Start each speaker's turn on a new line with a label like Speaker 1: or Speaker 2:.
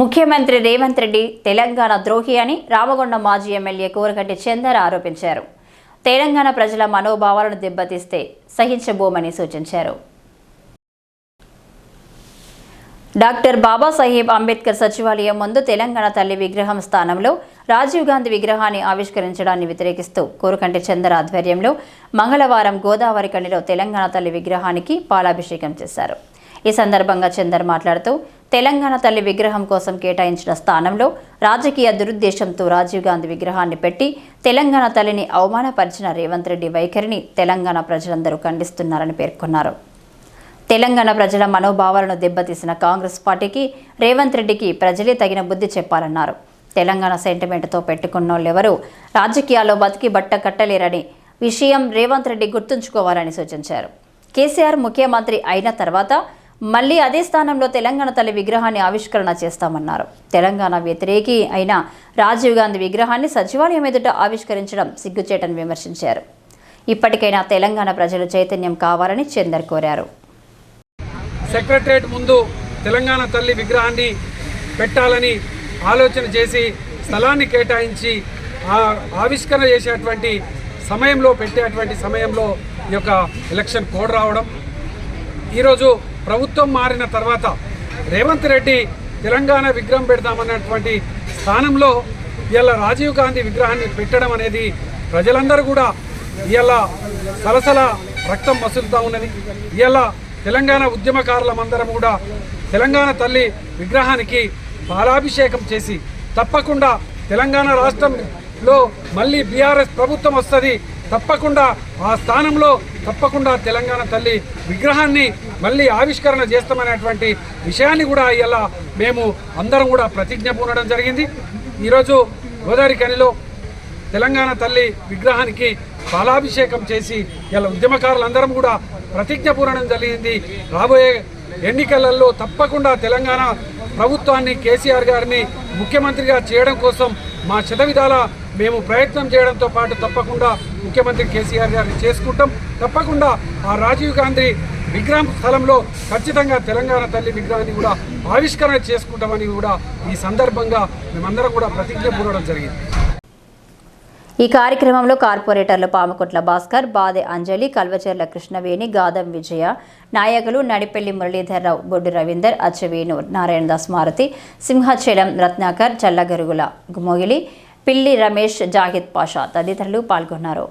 Speaker 1: ముఖ్యమంత్రి రేవంత్ రెడ్డి తెలంగాణ ద్రోహి అని రామగుండం మాజీ ఎమ్మెల్యే కోరగడ్డి చందర్ ఆరోపించారు. తెలంగాణ ప్రజల మనోభావాలను దెబ్బతీస్తే సహించబోమని సూచించారు. డాక్టర్ బాబాసాహెబ్ అంబేద్కర్ సచివాలయం ముందు తెలంగాణ తల్లి విగ్రహం స్థానంలో రాజీవ్ గాంధీ విగ్రహాన్ని ఆవిష్కరించడాన్ని వ్యతిరేకిస్తూ కోరుకంటి చందర్ ఆధ్వర్యంలో మంగళవారం గోదావరి కనిలో తెలంగాణ తల్లి విగ్రహానికి పాలాభిషేకం చేశారు. ఈ సందర్భంగా చందర్ మాట్లాడుతూ తెలంగాణ తల్లి విగ్రహం కోసం కేటాయించిన స్థానంలో రాజకీయ దురుద్దేశంతో రాజీవ్ గాంధీ విగ్రహాన్ని పెట్టి తెలంగాణ తల్లిని అవమానపరిచిన రేవంత్ రెడ్డి వైఖరిని తెలంగాణ ప్రజలందరూ ఖండిస్తున్నారని పేర్కొన్నారు. తెలంగాణ ప్రజల మనోభావాలను దెబ్బతీసిన కాంగ్రెస్ పార్టీకి రేవంత్ రెడ్డికి ప్రజలే తగిన బుద్ధి చెప్పాలన్నారు. తెలంగాణ సెంటిమెంట్తో పెట్టుకున్నోళ్ళెవరూ రాజకీయాల్లో బతికి బట్ట కట్టలేరని విషయం రేవంత్ రెడ్డి గుర్తుంచుకోవాలని సూచించారు. కేసీఆర్ ముఖ్యమంత్రి అయిన తర్వాత మళ్ళీ అదే స్థానంలో తెలంగాణ తల్లి విగ్రహాన్ని ఆవిష్కరణ చేస్తామన్నారు. తెలంగాణ వ్యతిరేకి అయిన రాజీవ్ గాంధీ విగ్రహాన్ని సచివాలయం ఎదుట ఆవిష్కరించడం సిగ్గుచేటని విమర్శించారు. ఇప్పటికైనా తెలంగాణ ప్రజలు చైతన్యం కావాలని చందర్ కోరారు.
Speaker 2: సెక్రటరేట్ ముందు తెలంగాణ తల్లి విగ్రహాన్ని పెట్టాలని ఆలోచన చేసి స్థలాన్ని కేటాయించి ఆవిష్కరణ చేసేటువంటి సమయంలో పెట్టేటువంటి సమయంలో ఈ యొక్క ఎలక్షన్ కోడ్ రావడం ఈరోజు ప్రభుత్వం మారిన తర్వాత రేవంత్ రెడ్డి తెలంగాణ విగ్రహం పెడదామన్నటువంటి స్థానంలో ఇవాళ రాజీవ్ గాంధీ విగ్రహాన్ని పెట్టడం అనేది ప్రజలందరూ కూడా ఇవాళ సలసల రక్తం మసులుతూ ఉన్నది. ఇవాళ తెలంగాణ ఉద్యమకారులమందరం కూడా తెలంగాణ తల్లి విగ్రహానికి బాలాభిషేకం చేసి తప్పకుండా తెలంగాణ రాష్ట్రంలో మళ్ళీ బీఆర్ఎస్ ప్రభుత్వం వస్తుంది. తప్పకుండా ఆ స్థానంలో తప్పకుండా తెలంగాణ తల్లి విగ్రహాన్ని మళ్ళీ ఆవిష్కరణ చేస్తామనేటువంటి విషయాన్ని కూడా ఇలా మేము అందరం కూడా ప్రతిజ్ఞ పూనడం జరిగింది. ఈరోజు గోదావరి కనిలో తెలంగాణ తల్లి విగ్రహానికి పాలాభిషేకం చేసి ఇలా ఉద్యమకారులందరం కూడా ప్రతిజ్ఞ పూరణం జరిగింది. రాబోయే ఎన్నికలలో తప్పకుండా తెలంగాణ ప్రభుత్వాన్ని కేసీఆర్ గారిని ముఖ్యమంత్రిగా చేయడం కోసం మా విధాల మేము ప్రయత్నం చేయడంతో పాటు తప్పకుండా ముఖ్యమంత్రి కేసీఆర్ గారిని చేసుకుంటాం. తప్పకుండా ఆ రాజీవ్ గాంధీ విగ్రహం స్థలంలో ఖచ్చితంగా తెలంగాణ తల్లి విగ్రహాన్ని కూడా ఆవిష్కరణ చేసుకుంటామని కూడా ఈ సందర్భంగా మేమందరం కూడా ప్రతిజ్ఞ పూరడం జరిగింది.
Speaker 1: ఈ కార్యక్రమంలో కార్పొరేటర్లు పామకొట్ల భాస్కర్ బాదె అంజలి కల్వచెర్ల కృష్ణవేణి గాదం విజయ నాయకులు నడిపెల్లి మురళీధర్రావు బొడ్డు రవీందర్ అచ్చవేణు నారాయణదాస్ మారుతి సింహచలం రత్నాకర్ చల్లగరుగుల గుమొగిలి పిల్లి రమేష్ జాహిద్ పాషా తదితరులు పాల్గొన్నారు.